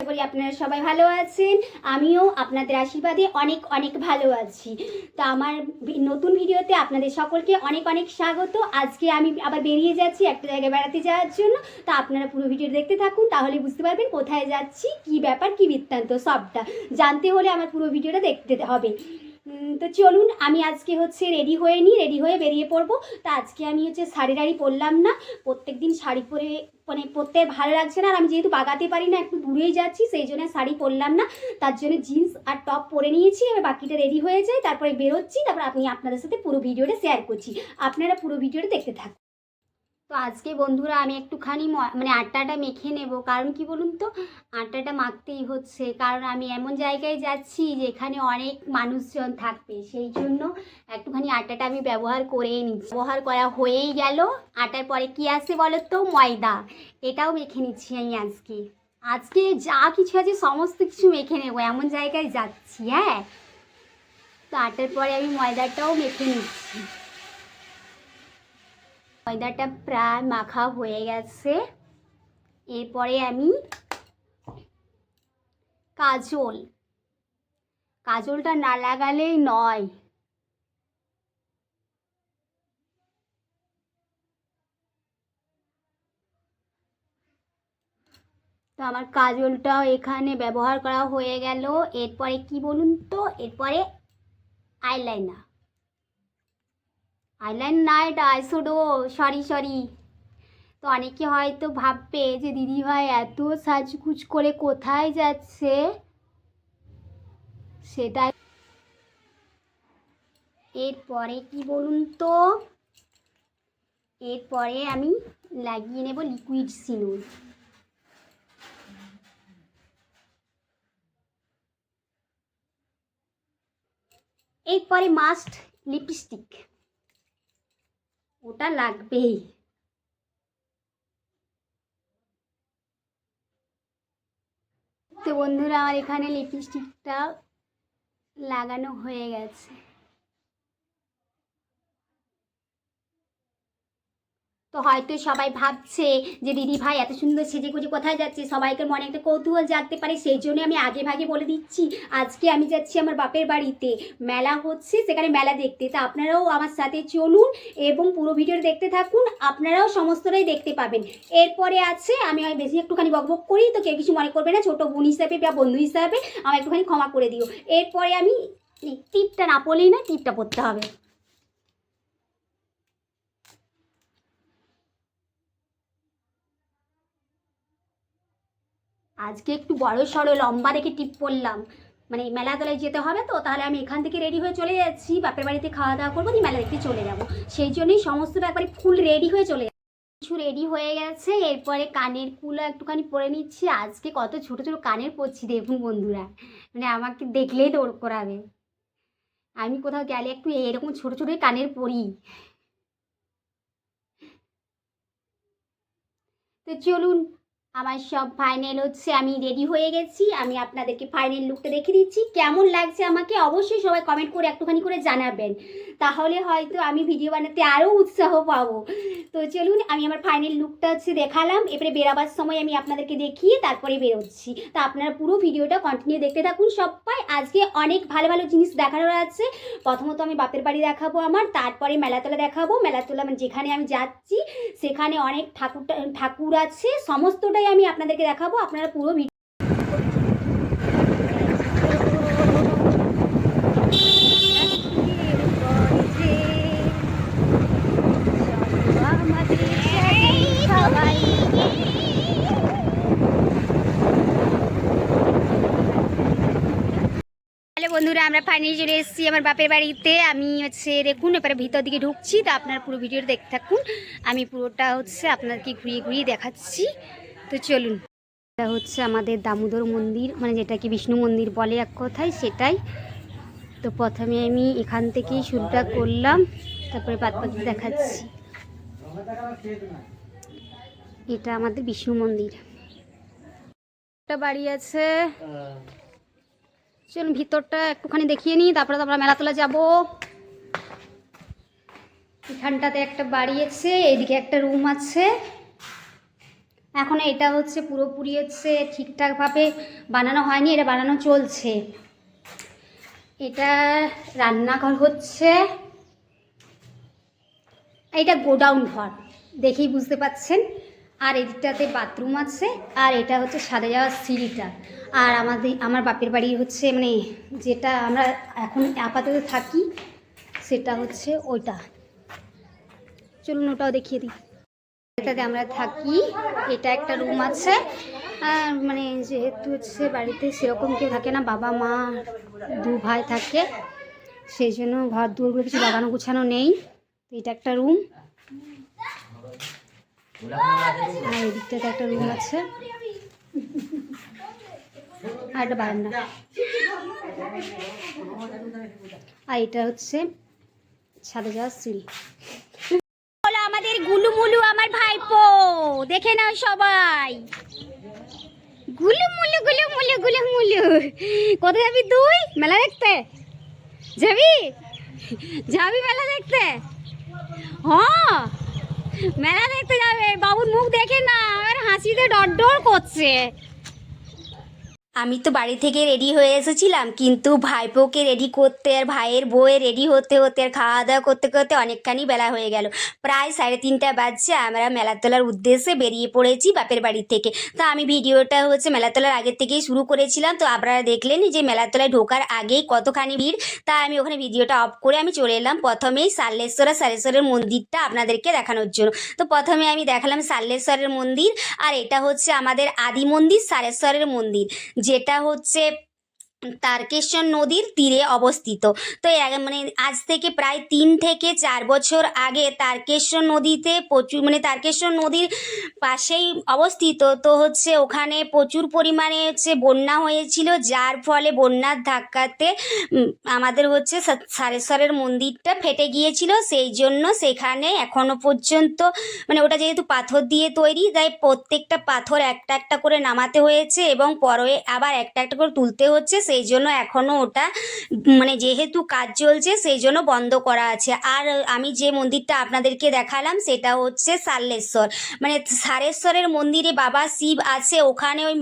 আশা করি আপনারা সবাই ভালো আছেন। আমিও আপনাদের আশীর্বাদে অনেক অনেক ভালো আছি। তো আমার নতুন ভিডিওতে আপনাদের সকলকে অনেক অনেক স্বাগত। আজকে আমি আবার বেরিয়ে যাচ্ছি একটা জায়গায় বেড়াতে যাওয়ার জন্য। তো আপনারা পুরো ভিডিও দেখতে থাকুন, তাহলে বুঝতে পারবেন কোথায় যাচ্ছি, কি ব্যাপার, কি বৃত্তান্ত সবটা। জানতে হলে আমার পুরো ভিডিওটা দেখতে হবে। তো চলুন, আমি আজকে হচ্ছে রেডি হয়ে নিই রেডি হয়ে বেরিয়ে পড়ব। তা আজকে আমি হচ্ছে শাড়ি টাড়ি পরলাম না। প্রত্যেক দিন শাড়ি পরে মানে পরতে ভালো লাগছে না। আর আমি যেহেতু বাগাতে পারি না, একটু দূরেই যাচ্ছি, সেই জন্য শাড়ি পরলাম না। তার জন্য জিন্স আর টপ পরে নিয়েছি, এবার বাকিটা রেডি হয়ে যায়, তারপরে বেরোচ্ছি, তারপর আমি আপনাদের সাথে পুরো ভিডিওটা শেয়ার করছি। আপনারা পুরো ভিডিওটা দেখতে থাকুন। তো আজকে বন্ধুরা আমি একটুখানি মানে আটাটা মেখে নেব। কারণ কি বলুন তো? আটাটা মাখতেই হচ্ছে। কারণ আমি এমন জায়গায় যাচ্ছি যেখানে অনেক মানুষজন থাকবে। সেই জন্য একটুখানি আটাটা আমি ব্যবহার করেই নিচ্ছি। ব্যবহার করা হয়েই গেল। আটার পরে কি আসে বলো তো ময়দা। এটাও মেখে নিচ্ছি আমি আজকে। আজকে যা কিছু আছে সমস্ত কিছু মেখে নেব। এমন জায়গায় যাচ্ছি হ্যাঁ? তো আটার পরে আমি ময়দাটাও মেখে নিচ্ছি। ময়দাটা প্রায় মাখা হয়ে গেছে। এরপরে আমি কাজল। কাজলটা না লাগালেই নয়। তো আমার কাজলটাও এখানে ব্যবহার করা হয়ে গেল। এরপরে কি বলুন তো? এরপরে আইলাইনার। আইলাইন না এটা আইশোডো সরি সরি তো অনেকে হয়তো ভাববে যে, দিদি ভাই, এত সাজগুজ করে কোথায় যাচ্ছে? সেটাই। এরপরে কি বলুন তো? এরপরে আমি লাগিয়ে নেব লিকুইড সিনুর। এরপরে মাস্ট লিপস্টিক ওটা লাগবেই। তো বন্ধুরা আমার এখানে লিপস্টিকটা লাগানো হয়ে গেছে। তো হয়তো সবাই ভাবছে যে দিদি ভাই এত সুন্দর সেজে গুজে কোথায় যাচ্ছে? সবাইকে মনে একটা কৌতূহল জাগতে পারে, সেই জন্য আমি আগে ভাগে বলে দিচ্ছি, আজকে আমি যাচ্ছি আমার বাপের বাড়িতে। মেলা হচ্ছে, সেখানে মেলা দেখতে। তা আপনারাও আমার সাথে চলুন এবং পুরো ভিডিও দেখতে থাকুন, আপনারাও সমস্তটাই দেখতে পাবেন। এরপরে আছে, আমি বেশি একটুখানি বকবক করি, তো কেউ কিছু মনে করবে না, ছোটো বোন হিসাবে বা বন্ধু হিসাবে আমার একটুখানি ক্ষমা করে দিও। এরপরে আমি টিপটা না পড়লেই না, টিপটা পড়তে হবে। আজকে একটু বড় সড়ো লম্বা দেখে টিপ পরলাম মানে মেলাতলায় যেতে হবে তো, তাহলে আমি এখান থেকে রেডি হয়ে চলে যাচ্ছি। বাপের বাড়িতে খাওয়া দাওয়া করব, দিয়ে মেলা দেখতে চলে যাব। সেই জন্যই সমস্তটা একবারে ফুল রেডি হয়ে চলে কিছু রেডি হয়ে গেছে, এরপরে কানের কুলো একটুখানি পরে নিচ্ছি। আজকে কত ছোট ছোট কানের পরছি দেখুন বন্ধুরা। মানে আমাকে দেখলেই দৌড় করাবে। আমি কোথাও গেলে একটু এরকম ছোট ছোট কানের পরি। তো চলুন আমার সব ফাইনাল হচ্ছে, আমি রেডি হয়ে গেছি, আমি আপনাদেরকে ফাইনাল লুকটা দেখে দিচ্ছি। কেমন লাগছে আমাকে অবশ্যই সবাই কমেন্ট করে একটুখানি করে জানাবেন। তাহলে হয়তো আমি ভিডিও বানাতে আরও উৎসাহ পাবো। তো চলুন, আমি আমার ফাইনাল লুকটা হচ্ছে দেখালাম, এবারে বেরাবার সময় আমি আপনাদেরকে দেখিয়ে তারপরে বেরোচ্ছি। তা আপনারা পুরো ভিডিওটা কন্টিনিউ দেখতে থাকুন, সবাই আজকে অনেক ভালো ভালো জিনিস দেখানোর আছে। প্রথমত আমি বাপের বাড়ি দেখাবো আমার, তারপরে মেলাতলা দেখাবো। মেলাতলা মানে যেখানে আমি যাচ্ছি, সেখানে অনেক ঠাকুর ঠাকুর আছে সমস্তটাই আমি আপনাদেরকে দেখাবো, আপনারা পুরো ভিডিও বন্ধুরা, আমরা ফাইনালি চলে এসেছি আমার বাপের বাড়িতে। আমি হচ্ছে দেখুন, এবারে ভিতর দিকে ঢুকছি, তা আপনার পুরো ভিডিওটা দেখতে থাকুন। আমি পুরোটা হচ্ছে আপনাকে ঘুরিয়ে ঘুরিয়ে দেখাচ্ছি। তো চলুন। এটা হচ্ছে আমাদের দামোদর মন্দির মানে যেটাকে বিষ্ণু মন্দির বলে এক কথায় সেটাই। তো প্রথমে আমি এখান থেকেই শুরুটা করলাম, তারপরে বাদ বাকি দেখাচ্ছি। এটা আমাদের বিষ্ণু মন্দির। একটা বাড়ি আছে। চলুন ভিতরটা একটুখানি দেখিয়ে নিই, তারপরে তো আমরা মেলাতলা যাব। এখানটাতে একটা বাড়ি আছে এদিকে একটা রুম আছে। এখন এটা হচ্ছে পুরোপুরি হচ্ছে ঠিকঠাকভাবে বানানো হয়নি, এটা বানানো চলছে। এটা রান্নাঘর হচ্ছে এটা গোডাউন ঘর, দেখেই বুঝতে পাচ্ছেন। আর এদিকটাতে বাথরুম আছে, আর এটা হচ্ছে সাদা যাওয়ার সিঁড়িটা। আর আমাদের, আমার বাপের বাড়ি হচ্ছে মানে যেটা আমরা এখন আপাতত থাকি, সেটা হচ্ছে ওইটা। চলুন ওটাও দেখিয়ে দিই। এটাতে আমরা থাকি, এটা একটা রুম আছে। আর মানে যেহেতু হচ্ছে বাড়িতে সেরকম কেউ থাকে না, বাবা, মা, দু ভাই থাকে, সেই জন্য ঘর দুয়ারগুলো কিছু লাগানো গুছানো নেই। এটা একটা রুম আর এদিকটাতে একটা রুম আছে। আর একটা বারান্দা। আর এটা হচ্ছে ছাদে যাওয়ার সিঁড়ি। আমাদের গুলুমুলু আমার ভাইপো। দেখে নাও সবাই। গুলুমুলু গুলুমুলু গুলুমুলু। কোথায় যাবি তুই? মেলা দেখতে? যাবি? যাবি মেলা দেখতে? হ মেলা দেখতে যাবে। বাবুর মুখ দেখে না, আর হাসিতে ডর ডর করছে। আমি তো বাড়ি থেকে রেডি হয়ে এসেছিলাম, কিন্তু ভাইপোকে রেডি করতে আর ভাইয়ের বউয়ে রেডি হতে হতে আর খাওয়া দাওয়া করতে করতে অনেকখানি বেলা হয়ে গেল। প্রায় সাড়ে তিনটা বাজছে, আমরা মেলাতলার উদ্দেশ্যে বেরিয়ে পড়েছি বাপের বাড়ি থেকে। তো আমি ভিডিওটা হচ্ছে মেলাতলার আগের থেকেই শুরু করেছিলাম, তো আপনারা দেখলেন যে মেলাতলায় ঢোকার আগেই কতখানি ভিড়। তা আমি ওখানে ভিডিওটা অফ করে আমি চলে এলাম প্রথমেই সাল্লেশ্বরা সারেশ্বরের মন্দিরটা আপনাদেরকে দেখানোর জন্য। তো প্রথমে আমি দেখালাম সাল্লেশ্বরের মন্দির, আর এটা হচ্ছে আমাদের আদি মন্দির সারেশ্বরের মন্দির। যেটা হচ্ছে তারকেশ্বর নদীর তীরে অবস্থিত। তো মানে আজ থেকে প্রায় তিন থেকে চার বছর আগে তারকেশ্বর নদীতে প্রচুর মানে তারকেশ্বর নদীর পাশেই অবস্থিত। তো হচ্ছে ওখানে প্রচুর পরিমাণে হচ্ছে বন্যা হয়েছিল, যার ফলে বন্যার ধাক্কাতে আমাদের হচ্ছে সারেশ্বরের মন্দিরটা ফেটে গিয়েছিল। সেই জন্য সেখানে এখনও পর্যন্ত মানে ওটা যেহেতু পাথর দিয়ে তৈরি, তাই প্রত্যেকটা পাথর একটা একটা করে নামাতে হয়েছে এবং পরে আবার একটা একটা করে তুলতে হচ্ছে। সেই জন্য এখনও ওটা মানে যেহেতু কাজ চলছে সেই জন্য বন্ধ করা আছে। আর আমি যে মন্দিরটা আপনাদেরকে দেখালাম সেটা হচ্ছে সাল্লেশ্বর। মানে সারেশ্বরের মন্দিরে বাবা শিব আছে, ওখানে ওই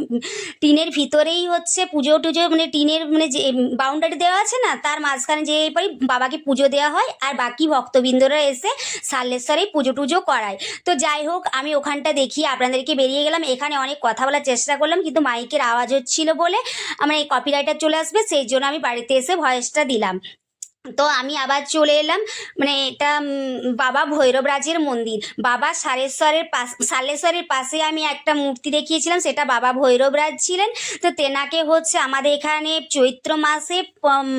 টিনের ভিতরেই হচ্ছে পুজো টুজো মানে টিনের মানে যে বাউন্ডারি দেওয়া আছে না, তার মাঝখানে যে পরে বাবাকে পুজো দেওয়া হয়, আর বাকি ভক্তবৃন্দরা এসে সাল্লেশ্বরেই পুজো টুজো করায়। তো যাই হোক, আমি ওখানটা দেখিয়ে আপনাদেরকে বেরিয়ে গেলাম। এখানে অনেক কথা বলার চেষ্টা করলাম, কিন্তু মাইকের আওয়াজ হচ্ছিল বলে আমার এই কপিরাইটার চলে আসবে সেই জন্য আমি বাড়িতে এসে ভয়েসটা দিলাম। তো আমি আবার চলে এলাম মানে এটা বাবা ভৈরবরাজের মন্দির। বাবা সারেশ্বরের পাশ, সালেশ্বরের পাশে আমি একটা মূর্তি দেখিয়েছিলাম, সেটা বাবা ভৈরবরাজ ছিলেন। তো তেনাকে হচ্ছে আমাদের এখানে চৈত্র মাসে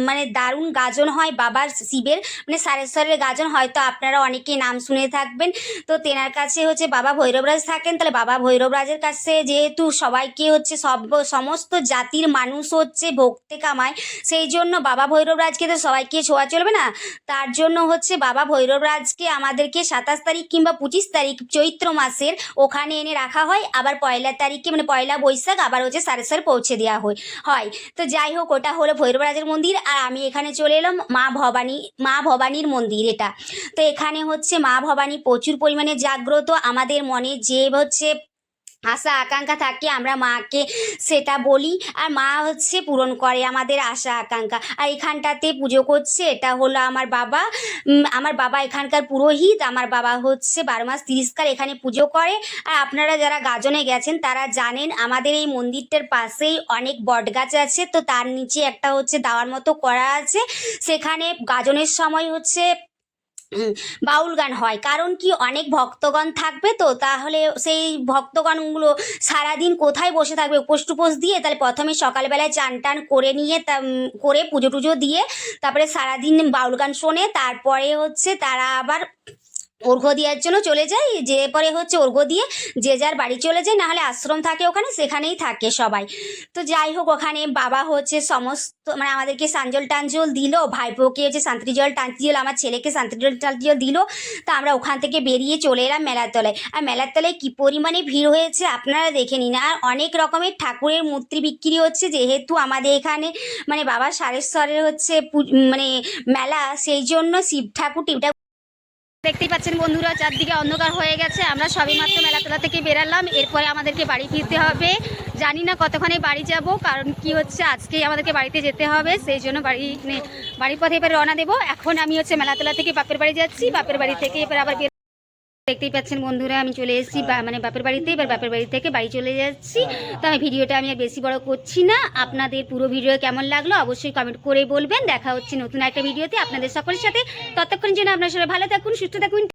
মানে দারুণ গাজন হয় বাবার শিবের মানে সারেশ্বরের গাজন। হয়তো আপনারা অনেকেই নাম শুনে থাকবেন। তো তেনার কাছে হচ্ছে বাবা ভৈরবরাজ থাকেন, তাহলে বাবা ভৈরবরাজের কাছে যেহেতু সবাইকে হচ্ছে সব, সমস্ত জাতির মানুষ হচ্ছে ভক্তে কামায়, সেই জন্য বাবা ভৈরবরাজকে তো সবাইকে ছোঁয়া চলবে না। তার জন্য হচ্ছে বাবা ভৈরবরাজকে আমাদেরকে সাতাশ তারিখ কিংবা পঁচিশ তারিখ চৈত্র মাসের ওখানে এনে রাখা হয়। আবার পয়লা তারিখে মানে পয়লা বৈশাখ আবার হচ্ছে সাড়ে পৌঁছে দেওয়া হয়। হয়। তো যাই হোক, ওটা হলো ভৈরবরাজের মন্দির। আর আমি এখানে চলে এলাম মা ভবানী, মা ভবানীর মন্দির এটা। তো এখানে হচ্ছে মা ভবানী প্রচুর পরিমাণে জাগ্রত। আমাদের মনে যে হচ্ছে আশা, আকাঙ্ক্ষা থাকে আমরা মাকে সেটা বলি। আর মা হচ্ছে পূরণ করে আমাদের আশা, আকাঙ্ক্ষা। আর এখানটাতে পুজো করছে, এটা হলো আমার বাবা। আমার বাবা এখানকার পুরোহিত, আমার বাবা হচ্ছে বারো মাস তিরিশকার এখানে পুজো করে। আর আপনারা যারা গাজনে গেছেন, তারা জানেন আমাদের এই মন্দিরটার পাশেই অনেক বটগাছ আছে। তো তার নিচে একটা হচ্ছে দাওয়ার মতো করা আছে। সেখানে গাজনের সময় হচ্ছে বাউল গান হয়। কারণ কি, অনেক ভক্তগণ থাকবে তো, তাহলে সেই ভক্তগণগুলো সারাদিন কোথায় বসে থাকবে? উপোস টুপোস দিয়ে তাহলে প্রথমে সকালবেলায় চান টান করে নিয়ে তা করে পুজো টুজো দিয়ে তারপরে সারাদিন বাউল গান শোনে, তারপরে হচ্ছে তারা আবার অর্ঘ্য দেওয়ার জন্য চলে যায়, যে পরে হচ্ছে অর্ঘ্য দিয়ে যে যার বাড়ি চলে যায়, নাহলে আশ্রম থাকে ওখানে, সেখানেই থাকে সবাই। তো যাই হোক, ওখানে বাবা হচ্ছে সমস্ত মানে আমাদেরকে সাঞ্জল টাঞ্জল দিল, ভাইপোকে হচ্ছে শান্তি জল টান্তি জল আমার ছেলেকে শান্তি জল টান্তি জল দিল, তা আমরা ওখান থেকে বেরিয়ে চলে এলাম মেলার তলায়। আর মেলার তলায় কী পরিমাণে ভিড় হয়েছে আপনারা দেখে নিন। আর অনেক রকমের ঠাকুরের মূর্তি বিক্রি হচ্ছে, যেহেতু আমাদের এখানে মানে বাবা সারেশ্বরের হচ্ছে মানে মেলা, সেই জন্য শিব ঠাকুর ঠাকুর দেখতেই পাচ্ছেন বন্ধুরা, চারদিকে অন্ধকার হয়ে গেছে। আমরা সবই মাত্র মেলাতলা থেকে বেরালাম। এরপরে আমাদেরকে বাড়ি ফিরতে হবে। জানি না কতক্ষণে বাড়ি যাব, কারণ কি হচ্ছে, আজকেই আমাদেরকে বাড়িতে যেতে হবে। সেই জন্য বাড়ি বাড়ির পথে এবার রওনা দেবো। এখন আমি হচ্ছে মেলাতলা থেকে বাপের বাড়ি যাচ্ছি। বাপের বাড়ি থেকে এবার আবার বের- দেখতেই পাচ্ছেন বন্ধুরা আমি চলে এসেছি বা- মানে বাপের বাড়িতে এবার বাপের বাড়ি থেকে বাড়ি চলে যাচ্ছি। তো আমি ভিডিওটা আমি আর বেশি বড় করছি না। আপনাদের পুরো ভিডিও কেমন লাগল অবশ্যই কমেন্ট করে বলবেন। দেখা হচ্ছে নতুন একটা ভিডিওতে আপনাদের সকলের সাথে। ততক্ষণ জন্য আপনার সবাই ভালো থাকুন সুস্থ থাকুন।